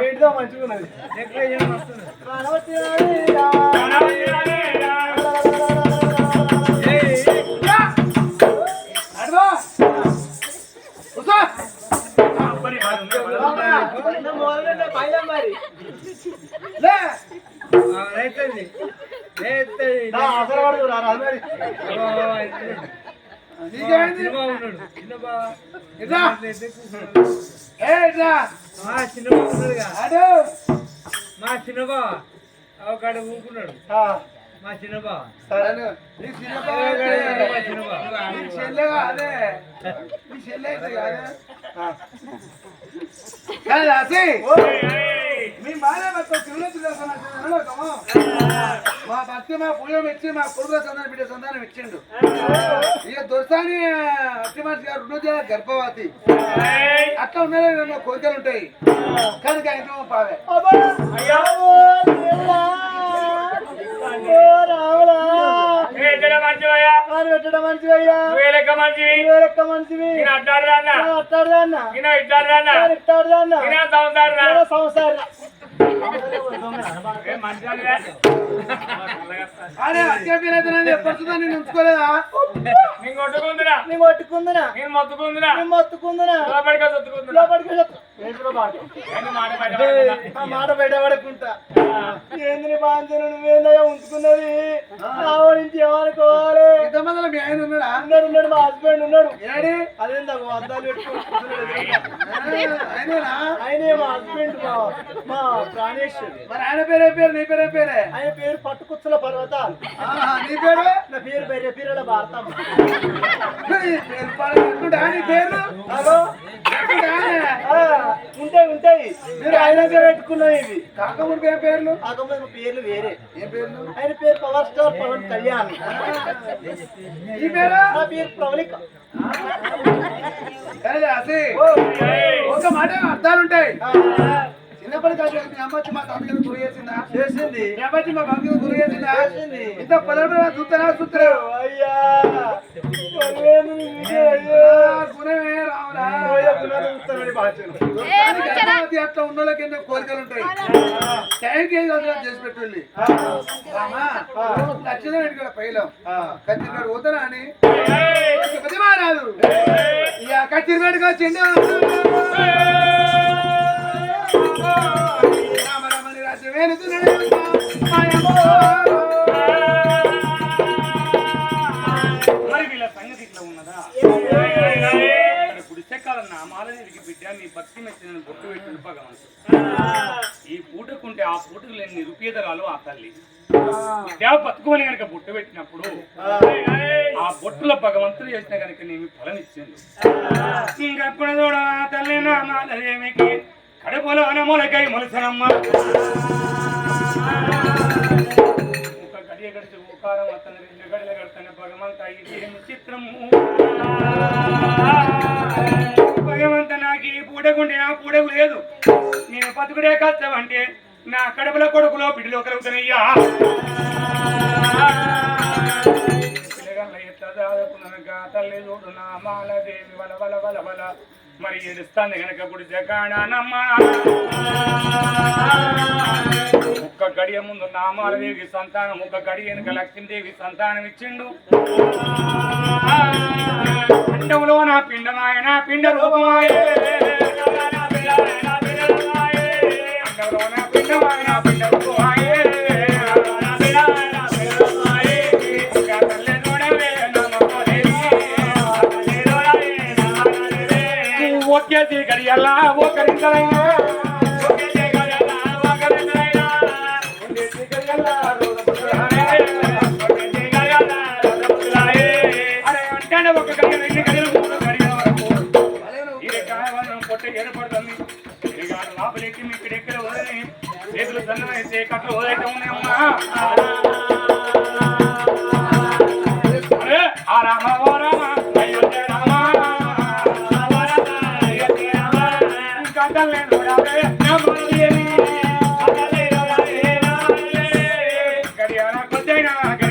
ఏంటిదో మంచిగా ఉన్నది రా, మరి. నీకేమైంది? ఏ, ఇట్రా. అడు. మా చిన్నబా అవకాడ ఊరుకున్నాడు ఆ, మా చిన్నబా. మీ మానే. మా భక్తి మా పుణ్యం ఇచ్చి మా కొడుకు సంతానం బిడ్డ సంతానం ఇచ్చిండు. ఇక దొరసాని అత్తిమాసి గారు గర్భవతి. అట్లా ఉన్నదే రెండు కోరికలు ఉంటాయి. కనుక ఆయన పావే. పెట్టడం అరే అత్యాపీరైతే ఎప్పుడు నేను ఉంచుకోలేదా? నేను కొట్టుకుందిరా. నేను మొత్తుకుందిరా. లోపలికి చదువుకుందిరా లోపలికి మాట బయట పడకుంటా ఏంద్రి బాంచను నువ్వేందయ్యా ఉంచుకున్నది? రావడానికి ఏమనుకోవాలి? ఇంతమందిలో మీ ఆయన ఉన్నాడా? ఉన్నాడు ఉన్నాడు మా హస్బెండ్ ఉన్నాడు. ఏడి? అదేందా అద్దాలు ఆయనేనా? ఆయనే మా హస్బెండ్ మా మరి ఆయన పేరే పేరు? నీ పేరే పేరే? ఆయన పేరు పట్టుకుచ్చల పర్వతాలు. ఆహా, నీ పేరు? నా పేరు బెర్రె పీరల భారతం నీ పేరు పేరు? ఆ, ఉంటాయి ఉంటాయి. మీరు ఆయనకే పెట్టుకున్నాయి ఇవి. కాకముడికి ఏం పేర్లు? మా పేర్లు వేరే. ఏం పేర్లు? ఆయన పేరు పవర్ స్టార్ పవన్ కళ్యాణ్. ఈ పేరు? నా పేరు ప్రవళిక. ఒక మాట అర్థాలుంటాయి. చేసిందా? మీ బాబు గురి చేసిందా. ఇంత పొలం చూస్తారా చూస్తారా అయ్యా. గుణమే రావురా. అట్లా ఉన్న వాళ్ళకి ఎన్నో కోరికలు ఉంటాయి. టైంకి ఏది వదిలేదు చేసి పెట్టుండి. లక్షణం ఇక్కడ పైలం. కత్తిరిగాడు పోతానా అని? మారాదు ఇక కత్తిరిగాడుగా చెండు మరి వీళ్ళ సంగతి ఇట్లా ఉన్నదా ఇక్కడ గుడిసెక్కాల నామాలదేవికి బిడ్డ నీ భక్తి మెచ్చిన బొట్టు పెట్టిన భగవంతుడు ఈ పూటకుంటే ఆ పూటకు లేని నిరుపేదరాలు ఆ తల్లి. దేవ బతుకుని కనుక బొట్టు పెట్టినప్పుడు ఆ బొట్టుల భగవంతుడు చేసిన కనుక నేను ఫలం ఇచ్చింది ఇంకప్పుడు చూడ ఆ తల్లి నామాలదేవికి కడుపులో అనమూలకై మొలసనమ్మ. ఒక గడియ గడిచి ఓకారం అతను రెండు గడిల గడతన భగవంత ఇది చిత్రము. భగవంత నాకు ఈ పూడకుంటే ఆ పూడకు లేదు. నేను బతుకుడే కష్టం నా కడుపుల కొడుకులో పిడిలో కలుగుతానయ్యా పిల్లగాళ్ళ ఎట్లా దాదుకున్నాక తల్లి చూడు నా మాలదేవి వల వల వల వల. మరి ఏడుస్తాంది గనక గుడి ఒక్క గడియ ముందు నామాలదేవికి సంతానం ఒక్క గడి వెనుక లక్ష్మీదేవి సంతానం ఇచ్చిండు. పిండములో నా పిండమాయన పిండ రూపమాయ. పిండంలో నా పిండమాయన వదిలి చేతులు అయితే కట్లు వదిలేట ఉన్నాయమ్మా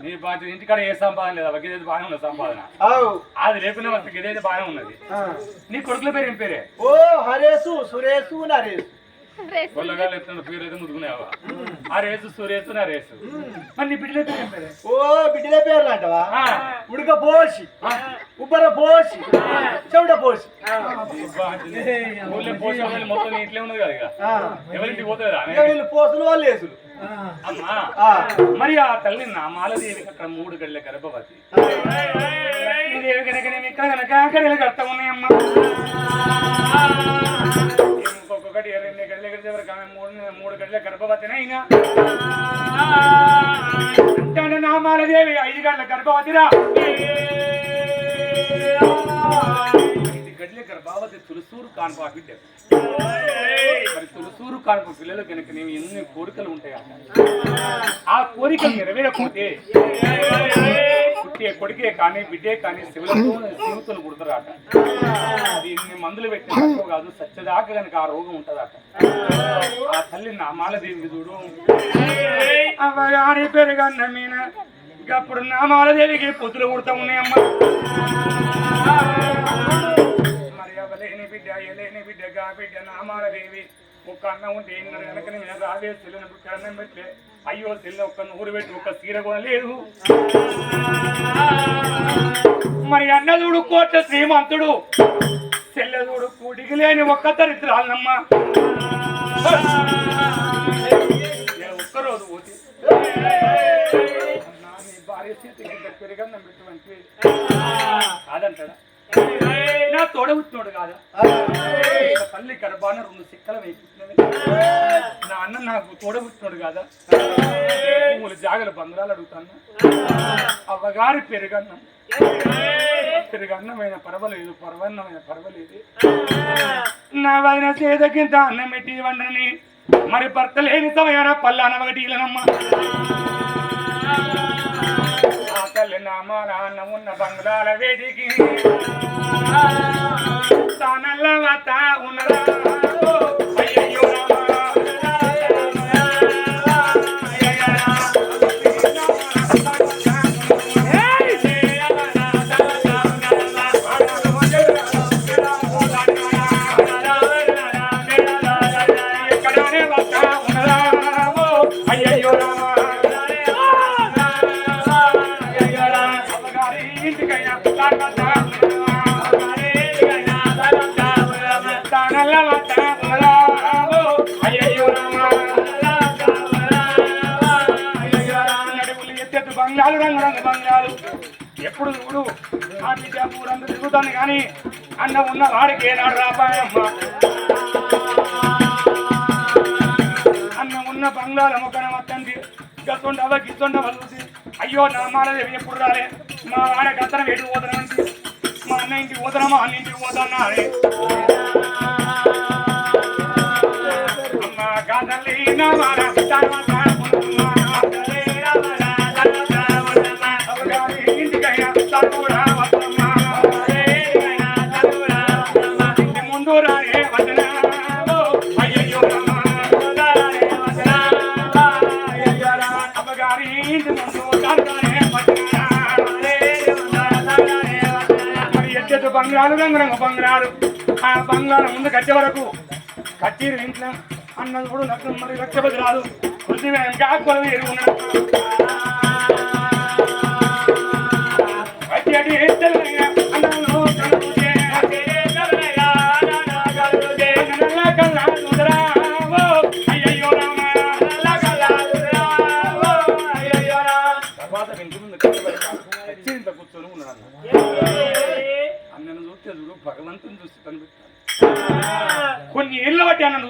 నీ బాధ్యత ఇంటికాడ ఏ సంపాదన లేదా ఇదేది బాగానే ఉన్నది సంపాదన. అది లేకుండా వస్తే ఇదేది బాగానే ఉన్నది. ఆ. నీ కొడుకుల పేరు ఏం పేరే? ఓ హరేసు సురేసు నరేసు. కొల్లగాలు ఎత్తున్న పేరు అయితే ముదుకునేవా ఆ రేసు సూర్యేసు నా రేసు మరి నీ బిడ్డల పేరు ఏం పేరే? ఓ బిడ్డల పేర్లు అంటవా ఆ. ఉడక పోసి ఉబ్బర పోసి చెవిట పోసి. ఊళ్ళో వాళ్ళు మొత్తం ఇట్లే ఉన్నది కదా. ఎవరింటికి పోతుందా వీళ్ళు పోసులు వాళ్ళు వేసులు. మరి ఆ తల్లి నా మాలదేవికి అక్కడ మూడు గడిల గర్భవతి. దేవి కనుక నేను ఇక్కడ కనుక గడిలు కడతా ఉన్నాయమ్మా. ఇంకొకటి రెండు గడిల గడిచే వరకు ఆమె మూడు మూడు గడిల గర్భవతినే అయినా. అంటే నా మాలదేవి ఐదు గడిల గర్భవతిరా. గడిల గర్భావతి తులసూరు కాన్పా బిడ్డ మరి తులసూరు కానుక పిల్లలు కనుక నీవు ఎన్ని కోరికలు ఉంటాయా? ఆ! కోరికలు నెరవేరకపోతే పుట్టే కొడుకే కానీ బిడ్డే కానీ శివులతో శివుతులు పుడతారట. అది ఇన్ని మందులు పెట్టిన కాదు సత్యదాకా కనుక ఆ రోగం ఉంటదట. ఆ తల్లి నా మాలదేవికి చూడు. పెరుగన్న మీన. అప్పుడు నా మాలదేవికి పొద్దులు పుడతా ఉన్నాయమ్మా. బిడ్డ ఎలేని బిడ్డగా బిడ్డ నా మాలదేవి ఒక్క అన్నం ఉంటే ఎన్నర వెనక నేను రాలే చెల్లినప్పుడు కన్నం పెట్టలే అయ్యో చెల్లి ఒక్క నూరు పెట్టి ఒక్క సీర కూడా లేదు. మరి అన్నదుడు కోట్ల శ్రీమంతుడు చెల్లెదుడు కూడికి లేని ఒక్క దరిద్రాలనమ్మా. ఒక్కరోజు పోతే. అన్నా, నీ భార్య చేతికి దగ్గరగా నమ్మినటువంటి కాదంటాడా? నా తోడబుట్టినోడు కాదా. తల్లి గర్భాన రెండు సిక్కల వేయించినవి నా అన్న నాకు తోడబుట్టినోడు కాదా. మూడు జాగల బంగారాలు అడుగుతాను. అవ్వగారి పెరుగన్నం. పెరుగన్నమైన పర్వాలేదు పర్వన్నమైన పర్వాలేదు. నా వదిన చేదకింత అన్నం పెట్టి వండని మరి భర్త లేని సమయాన పల్లాన ఒకటి ఇలానమ్మా తల్లి నామ ఉన్న బంగాళ వేదికి. తానల్ల ఉన్నదా? ఎత్తెత్తు బంగారు రంగు రంగు బంగారు. ఎప్పుడు చూడు ఆ బిడ్డ రంగు తిరుగుతాను కానీ అన్న ఉన్న వాడికి ఏనాడు రాబాయమ్మ అన్న ఉన్న బంగారం ఒక మొత్తంది గతుండవ గిస్తుండవ చూసి. అయ్యో నా మాలదేవి ఎప్పుడు రాలే? మా వాడ గతనం ఎటు పోతానంటే మా అన్న ఇంటికి పోతానా మా అన్న ఇంటికి పోతానా అని అమ్మ కాదల్లి నా వాడ బంగారు రంగురంగు బంగారు ఆ బంగారం ముందు కట్టే వరకు. కట్టిరు ఇంట్లో అన్నది కూడా నాకు మరి రక్షపతి రాదు పృథ్వీ ఇంకా ఎరుగున్నాడు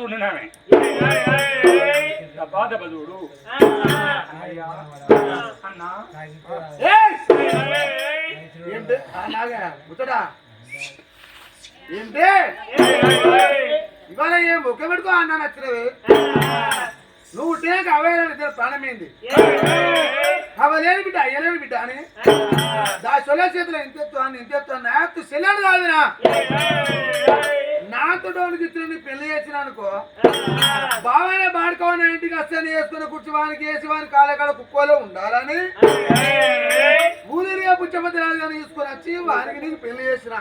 ఏళ్ళ బట్టి బాధ బదుడు అన్నా ఏంటి? అలాగే ఇవాళ ఏం బొక్క పెట్టుకో అన్న నచ్చినవి? నువ్వు ఉట్టినాక అవయలేని ఇద్దరు ప్రాణమైంది? అవలేని బిడ్డ అయ్యలేని బిడ్డ అని? దా సొల చేతిలో ఇంతెత్తు అని ఇంతెత్తు ఎత్తుతాను నా యొక్క సెల్లాడు కాదురా. నాతో డోనికి ఇచ్చిన నీ పెళ్ళి చేసిన అనుకో బాగానే బాడుకోవని ఇంటికి వస్తాను వేసుకుని కూర్చోవానికి వేసి వాని కాలకాల కుక్కోలో ఉండాలని ఊరిగా పుచ్చపత్రాలు కానీ తీసుకొని వచ్చి వానికి నీకు పెళ్ళి చేసిన.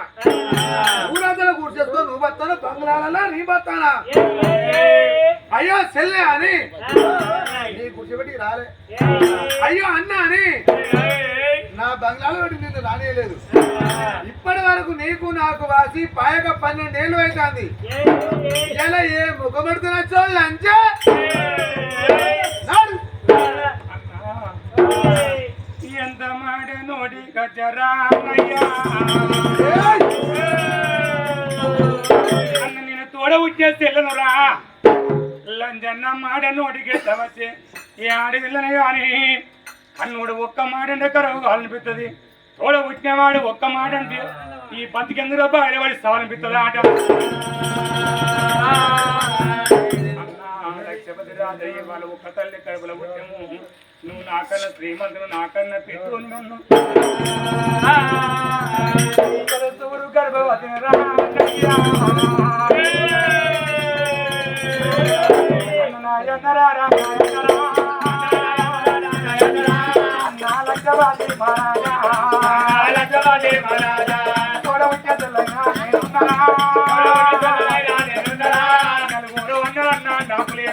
ఊరంతా కూర్చేసుకో నువ్వు బతాను బంగ్లాలలో నీ బతానా అయ్యో సెల్లే అని నీ కూర్చోబెట్టి రాలే. అయ్యో అన్న అని నా బంగ్లాలో నిన్ను రానియలేదు. ఇప్పటి వరకు నీకు నాకు వాసి పాయక పన్నెండేళ్ళు అవుతుంది ఇలా ఏ ముఖమడుతున్నచ్చో లంచే నాడు. ఎంత మాట కచ్చరామయ్యా ఏయ్! అన్న నేను తోడ వచ్చేసి వెళ్ళనురా. లంజన్న మాట నోటికి వచ్చే ఈ ఆడపిల్లని కానీ అన్నోడు ఒక్క మాట అంటే కరువు కావాలనిపిస్తుంది తోడ వచ్చినవాడు ఒక్క మాట అంటే ఈ బతికెందులో బయటపడి సావనిపిస్తుంది ఆట వాళ్ళ ఒక్క తల్లి కడుపుల పుట్టము. నువ్వు నాకన్నా శ్రీమంతులు నాకన్నా పెట్టు నన్ను. సూరు గర్భవతి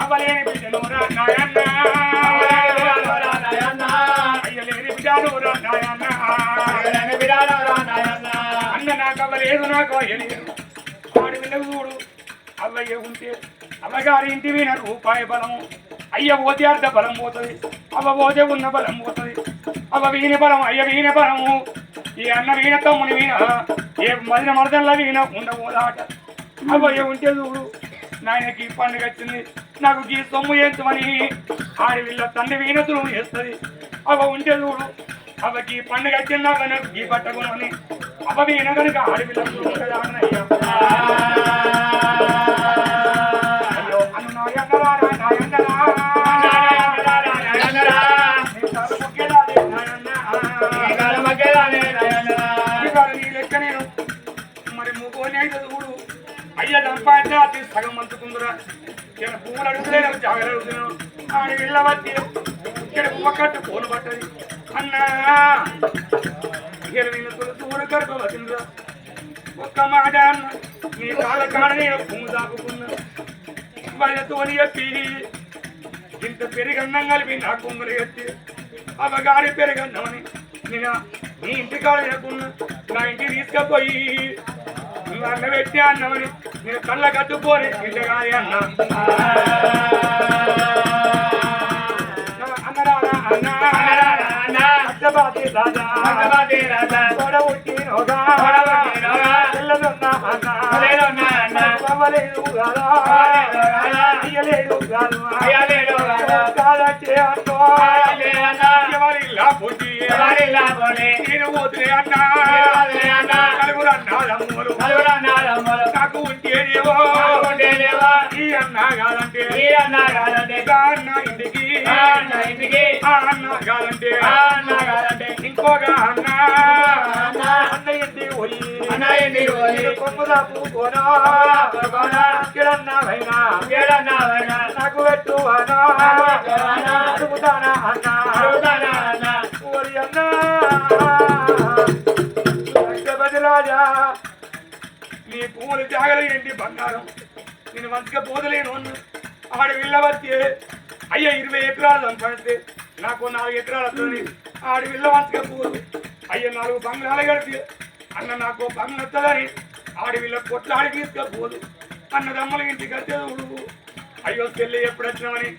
అవలేని బిడ్డను రా నాయన్న అయ్యలేని బిడ్డను రా నాయన్న అన్న నాకు అవ్వలేదు నాకు అయ్యలేదు వాడి వినవు చూడు. అవ్వయ్య ఉంటే అవ్వగారి ఇంటి విన రూపాయి బలము. అయ్య పోతే అర్ధ బలం పోతుంది. అవ పోతే ఉన్న బలం పోతుంది. అవ వీణ బలం అయ్య వీణ బలము. ఈ అన్న వీణ తమ్ముని వీణ. ఏ మదిన మరదల్లా వీణ ఉండబోదాట. అవ్వయ్య ఉంటే చూడు. నాయనకి పండుగ వచ్చింది. నాకు ఈ సొమ్ము ఏంచమని ఆడి వీళ్ళ తండ్రి వీణతులు వేస్తుంది అవ ఉంటే చూడు. అవకి పండుగ వచ్చింది నాకు గీ పట్టకునని అవ వీణ కనుక ఆడి వీళ్ళ అన్నయ్య నేను మరి మూకోని అయితే చూడు అయ్య అది సగం మంచుకుందురా ఇక్కడ పువ్వులు అడుగుతున్నాను జాగ్రత్త అడుగుతున్నాను ఆడి ఇక్కడ పువ్వ కట్టు ఫోన్ పట్టది అన్నా ఇక్కడ నేను దూర గర్భవతిరా ఒక్క మాట అన్న నీ కాళ్ళ కాడ నేను పువ్వు దాపుకున్నా వాళ్ళతోని చెప్పి ఇంత పెరిగన్నం కలిపి నా కొమ్మలు ఎత్తి అవ్వగారి పెరగన్నమని నేను నీ ఇంటి కాడ లేకున్నా నా ఇంటికి తీసుకపోయి. నువ్వు అన్న పెట్టి అన్నమని నేను కళ్ళ కట్టుకోని ఇంటి కాదు అన్న. అయ్యలేదు గారు కాదంటే అన్నో. ఎవరిల్లా పొంది నేను పోతే అన్నా. నలుగురు. అన్నారమ్మలు నాకు ఉంటేనేవో ఈ అన్న కాదంటే. ఇంకా అన్న ఇంటికి. ఆ అన్న కాదంటే. ఇంకొక అన్న. అన్న. ఇంటికి పోయి. కొమ్ముదా పూకోనా కిడన్నా వైనా నాకు పెట్టు అన్నా. అడుగుతానా అన్నా. ఓరి అన్నా. నీ పువ్వులు జాగలి ఏంటి బంగారం. నేను మంచిగా పోదలేను ఆడ వెళ్ళవచ్చి అయ్యా ఇరవై ఎకరాలు సంపాదిస్తే నాకు నాలుగు ఎకరాలు వస్తుంది. ఆడ వెళ్ళ పోదు అయ్య నాలుగు బంగ్లాలు కడితే అన్న నాకు బంగ్లా వస్తుందని ఆడి వీళ్ళ కొట్లాడి తీసుకపోదు అన్నదమ్మల ఇంటికి వచ్చేది అయ్యో చెల్లి ఎప్పుడు వచ్చినామని